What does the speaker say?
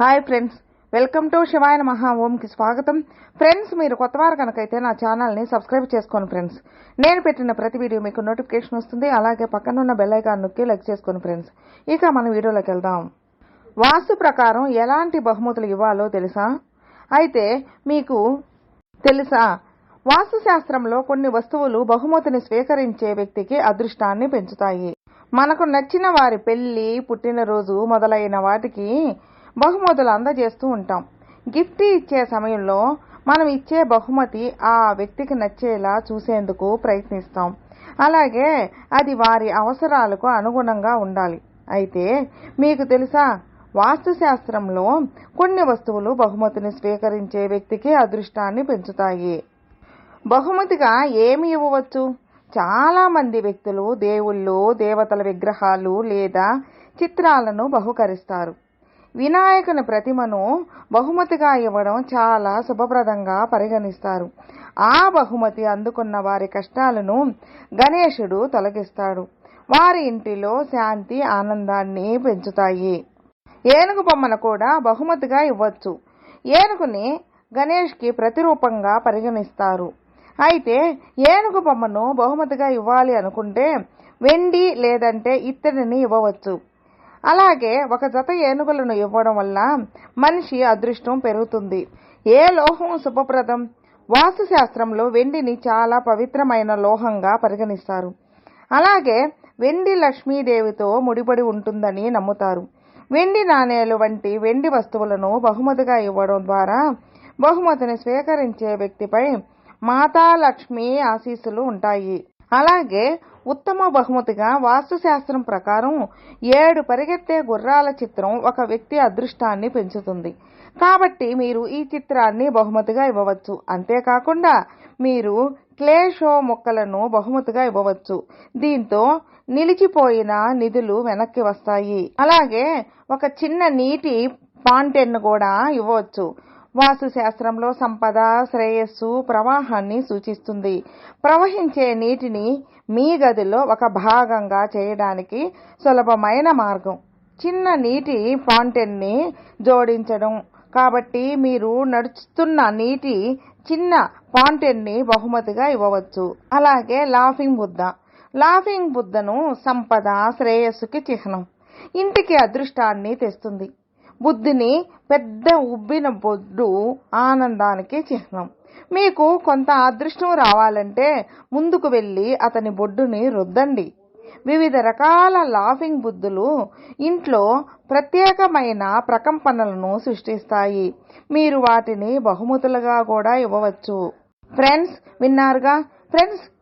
Hi friends welcome to Shivayana Maha ఓంకి స్వాగతం friends మీరు కొత్తవారు కనుకైతే నా ఛానల్ని సబ్స్క్రైబ్ చేసుకోండి ఫ్రెండ్స్ నేను పెట్టిన ప్రతి వీడియో మీకు నోటిఫికేషన్ వస్తుంది. అలాగే పక్కనున్న బెల్ ఐకాన్ నొక్కి లైక్ చేసుకోండి ఫ్రెండ్స్ ఇక మన వీడియోలోకి వెళ్దాం. వాస్తు ప్రకారం ఎలాంటి బహుమతులు ఇవ్వాలో తెలుసా? అయితే మీకు తెలుసా? వాస్తు శాస్త్రంలో కొన్ని వస్తువులు బహుమతిని స్వీకరించే వ్యక్తికి అదృష్టాన్ని పెంచుతాయి. మనకు నచ్చిన వారి పెళ్ళి పుట్టినరోజు మొదలైన వాటికి బహుమతులు అందజేస్తూ ఉంటాం. గిఫ్ట్ ఇచ్చే సమయంలో మనం ఇచ్చే బహుమతి ఆ వ్యక్తికి నచ్చేలా చూసేందుకు ప్రయత్నిస్తాం. అలాగే అది వారి అవసరాలకు అనుగుణంగా ఉండాలి. అయితే మీకు తెలుసా వాస్తుశాస్త్రంలో కొన్ని వస్తువులు బహుమతిని స్వీకరించే వ్యక్తికి అదృష్టాన్ని పెంచుతాయి. బహుమతిగా ఏమి ఇవ్వవచ్చు? చాలా మంది వ్యక్తులు దేవుళ్ళు దేవతల విగ్రహాలు లేదా చిత్రాలను బహుకరిస్తారు. వినాయకుని ప్రతిమను బహుమతిగా ఇవ్వడం చాలా శుభప్రదంగా పరిగణిస్తారు. ఆ బహుమతి అందుకున్న వారి కష్టాలను గణేశుడు తొలగిస్తాడు. వారి ఇంటిలో శాంతి ఆనందాన్ని పెంచుతాయి. ఏనుగు బొమ్మను కూడా బహుమతిగా ఇవ్వచ్చు. ఏనుగుని గణేష్కి ప్రతిరూపంగా పరిగణిస్తారు. అయితే ఏనుగు బొమ్మను బహుమతిగా ఇవ్వాలి అనుకుంటే వెండి లేదంటే ఇత్తడిని ఇవ్వవచ్చు. అలాగే ఒక జత ఏనుగులను ఇవ్వడం వల్ల మనిషి అదృష్టం పెరుగుతుంది. ఏ లోహం శుభప్రదం? వాస్తుశాస్త్రంలో వెండిని చాలా పవిత్రమైన లోహంగా పరిగణిస్తారు. అలాగే వెండి లక్ష్మీదేవితో ముడిపడి ఉంటుందని నమ్ముతారు. వెండి నాణేలు వంటి వెండి వస్తువులను బహుమతిగా ఇవ్వడం ద్వారా బహుమతిని స్వీకరించే వ్యక్తిపై మాతా లక్ష్మి ఆశీస్సులు ఉంటాయి. అలాగే ఉత్తమ బహుమతిగా వాస్తుశాస్త్రం ప్రకారం ఏడు పరిగెత్తే గుర్రాల చిత్రం ఒక వ్యక్తి అదృష్టాన్ని పెంచుతుంది. కాబట్టి మీరు ఈ చిత్రాన్ని బహుమతిగా ఇవ్వవచ్చు. అంతేకాకుండా మీరు క్లే షో మొక్కలను బహుమతిగా ఇవ్వవచ్చు. దీంతో నిలిచిపోయిన నిధులు వెనక్కి వస్తాయి. అలాగే ఒక చిన్న నీటి పాంటెన్ కూడా ఇవ్వవచ్చు. వాస్తుశాస్త్రంలో సంపద శ్రేయస్సు ప్రవాహాన్ని సూచిస్తుంది. ప్రవహించే నీటిని మీ గదిలో ఒక భాగంగా చేయడానికి సులభమైన మార్గం. చిన్న నీటి ఫాంటైన్ని జోడించడం. కాబట్టి మీరు నడుస్తున్న నీటి చిన్న ఫాంటైన్ని బహుమతిగా ఇవ్వవచ్చు. అలాగే లాఫింగ్ బుద్ధ. లాఫింగ్ బుద్ధను సంపద శ్రేయస్సుకి చిహ్నం. ఇంటికి అదృష్టాన్ని తెస్తుంది. బుద్ధిని పెద్ద ఉబ్బిన బొడ్డు ఆనందానికి చిహ్నం. మీకు కొంత అదృష్టం రావాలంటే ముందుకు వెళ్ళి అతని బొడ్డుని రుద్దండి. వివిధ రకాల లాఫింగ్ బుద్ధులు ఇంట్లో ప్రత్యేకమైన ప్రకంపనలను సృష్టిస్తాయి. మీరు వాటిని బహుమతులుగా కూడా ఇవ్వవచ్చు. ఫ్రెండ్స్ విన్నారుగా? ఫ్రెండ్స్